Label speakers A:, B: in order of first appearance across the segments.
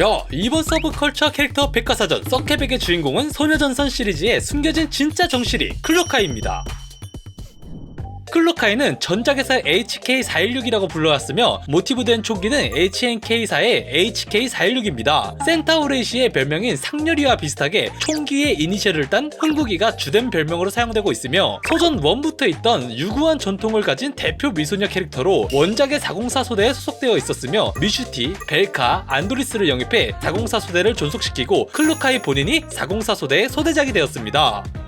A: 자, 이번 서브컬처 캐릭터 백과사전 썬캐백의 주인공은 소녀전선 시리즈의 숨겨진 진짜 정실이 클로카이입니다. 클로카이는 전작에서 HK416이라고 불러왔으며 모티브된 총기는 HNK4의 HK416입니다. 센타우레이시의 별명인 상렬이와 비슷하게 총기의 이니셜을 딴 흥국이가 주된 별명으로 사용되고 있으며 소전 1부터 있던 유구한 전통을 가진 대표 미소녀 캐릭터로 원작의 404 소대에 소속되어 있었으며 미슈티, 벨카, 안도리스를 영입해 404 소대를 존속시키고 클로카이 본인이 404 소대의 소대장이 되었습니다.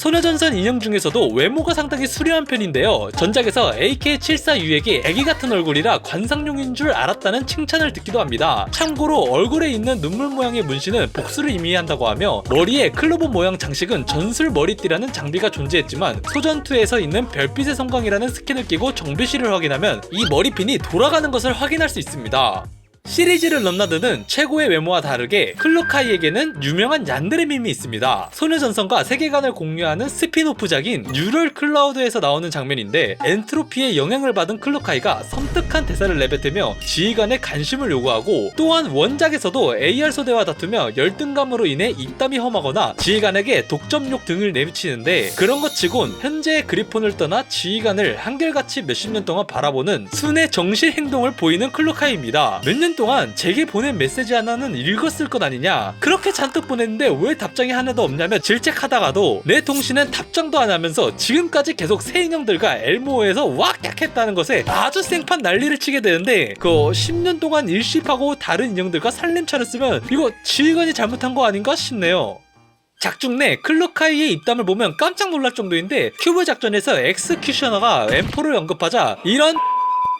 A: 소녀전선 인형 중에서도 외모가 상당히 수려한 편인데요. 전작에서 AK-74U에게 애기 같은 얼굴이라 관상용인 줄 알았다는 칭찬을 듣기도 합니다. 참고로 얼굴에 있는 눈물 모양의 문신은 복수를 의미한다고 하며 머리에 클로버 모양 장식은 전술 머리띠라는 장비가 존재했지만 소전2에서 있는 별빛의 성광이라는 스킨을 끼고 정비실을 확인하면 이 머리핀이 돌아가는 것을 확인할 수 있습니다. 시리즈를 넘나드는 최고의 외모와 다르게 클로카이에게는 유명한 얀드레 밈이 있습니다. 소녀전선과 세계관을 공유하는 스피노프작인 뉴럴 클라우드에서 나오는 장면인데 엔트로피에 영향을 받은 클로카이가 섬뜩한 대사를 내뱉으며 지휘관의 관심을 요구하고 또한 원작에서도 AR 소대와 다투며 열등감으로 인해 입담이 험하거나 지휘관에게 독점욕 등을 내비치는데 그런 것 치곤 현재의 그리폰을 떠나 지휘관을 한결같이 몇십 년 동안 바라보는 순의 정실 행동을 보이는 클로카이입니다. 몇년 동안 제게 보낸 메시지 하나는 읽었을 것 아니냐 그렇게 잔뜩 보냈는데 왜 답장이 하나도 없냐며 질책하다가도 내 통신은 답장도 안 하면서 지금까지 계속 새 인형들과 엘모어에서 왁약했다는 것에 아주 생판 난리를 치게 되는데 그 10년 동안 일십하고 다른 인형들과 살림차를 쓰면 이거 지휘관이 잘못한 거 아닌가 싶네요. 작중 내 클로카이의 입담을 보면 깜짝 놀랄 정도인데 큐브 작전에서 엑스큐셔너가 M4를 언급하자 이런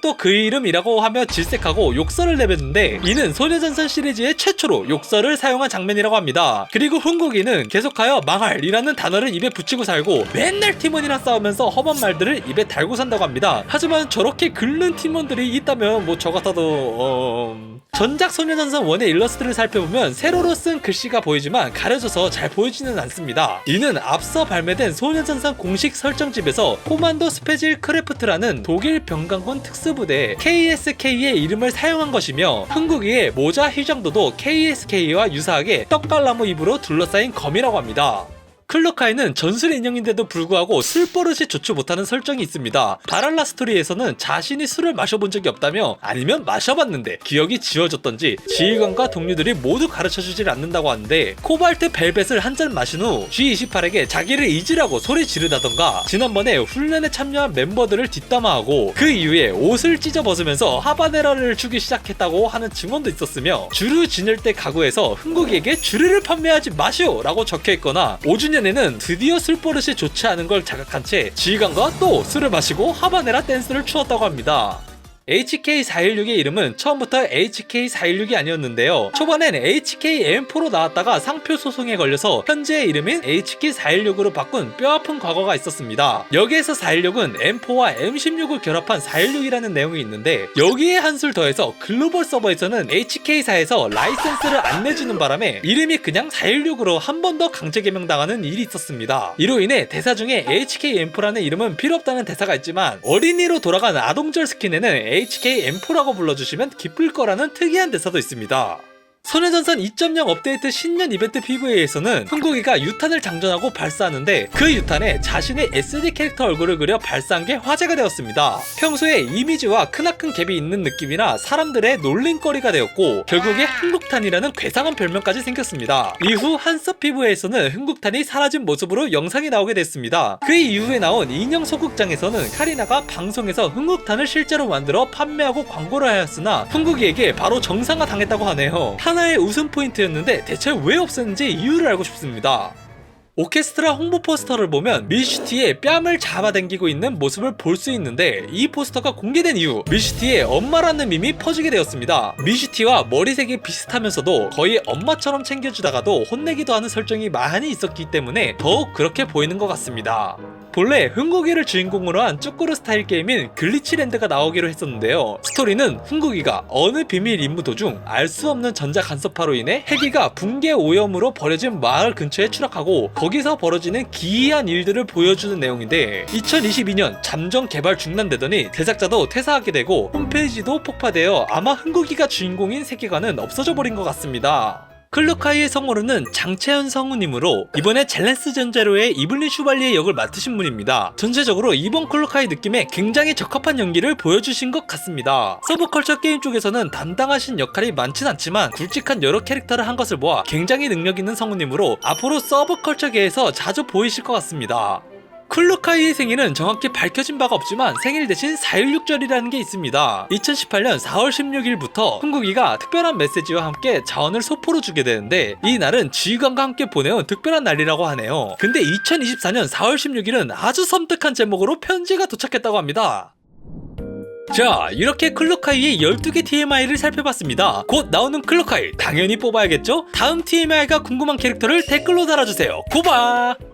A: 또 그 이름이라고 하며 질색하고 욕설을 내뱉는데 이는 소녀전선 시리즈의 최초로 욕설을 사용한 장면이라고 합니다. 그리고 흥국이는 계속하여 망할이라는 단어를 입에 붙이고 살고 맨날 팀원이랑 싸우면서 험한 말들을 입에 달고 산다고 합니다. 하지만 저렇게 긁는 팀원들이 있다면 뭐 저 같아도 어... 전작 소녀전선 1의 일러스트를 살펴보면 세로로 쓴 글씨가 보이지만 가려져서 잘 보이지는 않습니다. 이는 앞서 발매된 소녀전선 공식 설정집에서 코만도 스페질 크래프트라는 독일 병강군 특수 부대 KSK의 이름을 사용한 것이며 흥국이의 모자 휘장도도 KSK와 유사하게 떡갈나무 잎으로 둘러싸인 검이라고 합니다. 클로카이는 전술 인형인데도 불구하고 술 버릇이 좋지 못하는 설정이 있습니다. 바랄라 스토리에서는 자신이 술을 마셔본 적이 없다며 아니면 마셔봤는데 기억이 지워졌던지 지휘관과 동료들이 모두 가르쳐주질 않는다고 하는데 코발트 벨벳을 한 잔 마신 후 G28에게 자기를 잊으라고 소리 지르다던가 지난번에 훈련에 참여한 멤버들을 뒷담화하고 그 이후에 옷을 찢어 벗으면서 하바네라를 주기 시작했다고 하는 증언도 있었으며 주류 진열 때 가구에서 흥국이에게 주류를 판매하지 마시오 라고 적혀있거나 5주년 2000년에는 드디어 술 버릇이 좋지 않은 걸 자각한 채 지휘관과 또 술을 마시고 하바네라 댄스를 추었다고 합니다. HK416의 이름은 처음부터 HK416이 아니었는데요. 초반엔 HKM4로 나왔다가 상표 소송에 걸려서 현재의 이름인 HK416으로 바꾼 뼈아픈 과거가 있었습니다. 여기에서 416은 M4와 M16을 결합한 416이라는 내용이 있는데 여기에 한술 더해서 글로벌 서버에서는 HK4에서 라이센스를 안 내주는 바람에 이름이 그냥 416으로 한 번 더 강제 개명당하는 일이 있었습니다. 이로 인해 대사 중에 HKM4라는 이름은 필요 없다는 대사가 있지만 어린이로 돌아간 아동절 스킨에는 HKM4라고 불러주시면 기쁠 거라는 특이한 대사도 있습니다. 소녀전선 2.0 업데이트 신년 이벤트 PV에서는 흥국이가 유탄을 장전하고 발사하는데 그 유탄에 자신의 SD 캐릭터 얼굴을 그려 발사한 게 화제가 되었습니다. 평소에 이미지와 크나큰 갭이 있는 느낌이라 사람들의 놀림거리가 되었고 결국에 흥국탄이라는 괴상한 별명까지 생겼습니다. 이후 한서 PV에서는 흥국탄이 사라진 모습으로 영상이 나오게 됐습니다. 그 이후에 나온 인형 소극장에서는 카리나가 방송에서 흥국탄을 실제로 만들어 판매하고 광고를 하였으나 흥국이에게 바로 정상화 당했다고 하네요. 하나의 웃음 포인트였는데 대체 왜 없었는지 이유를 알고 싶습니다. 오케스트라 홍보 포스터를 보면 미슈티의 뺨을 잡아당기고 있는 모습을 볼 수 있는데 이 포스터가 공개된 이후 미슈티의 엄마라는 밈이 퍼지게 되었습니다. 미슈티와 머리색이 비슷하면서도 거의 엄마처럼 챙겨주다가도 혼내기도 하는 설정이 많이 있었기 때문에 더욱 그렇게 보이는 것 같습니다. 본래 흥국이를 주인공으로 한 쭈꾸루 스타일 게임인 글리치랜드가 나오기로 했었는데요. 스토리는 흥국이가 어느 비밀 임무 도중 알 수 없는 전자 간섭파로 인해 헬기가 붕괴 오염으로 버려진 마을 근처에 추락하고 거기서 벌어지는 기이한 일들을 보여주는 내용인데 2022년 잠정 개발 중단되더니 제작자도 퇴사하게 되고 홈페이지도 폭파되어 아마 흥국이가 주인공인 세계관은 없어져 버린 것 같습니다. 클루카이의 성우는 장채현 성우님으로 이번에 젤렌스 전제로의 이블린 슈발리의 역을 맡으신 분입니다. 전체적으로 이번 클루카이 느낌에 굉장히 적합한 연기를 보여주신 것 같습니다. 서브컬처 게임 쪽에서는 담당하신 역할이 많진 않지만 굵직한 여러 캐릭터를 한 것을 모아 굉장히 능력 있는 성우님으로 앞으로 서브컬처계에서 자주 보이실 것 같습니다. 클루카이의 생일은 정확히 밝혀진 바가 없지만 생일 대신 4.16절이라는 게 있습니다. 2018년 4월 16일부터 흥국이가 특별한 메시지와 함께 자원을 소포로 주게 되는데 이 날은 지휘관과 함께 보내온 특별한 날이라고 하네요. 근데 2024년 4월 16일은 아주 섬뜩한 제목으로 편지가 도착했다고 합니다. 자, 이렇게 클로카이의 12개 TMI를 살펴봤습니다. 곧 나오는 클로카이 당연히 뽑아야겠죠? 다음 TMI가 궁금한 캐릭터를 댓글로 달아주세요. 고바!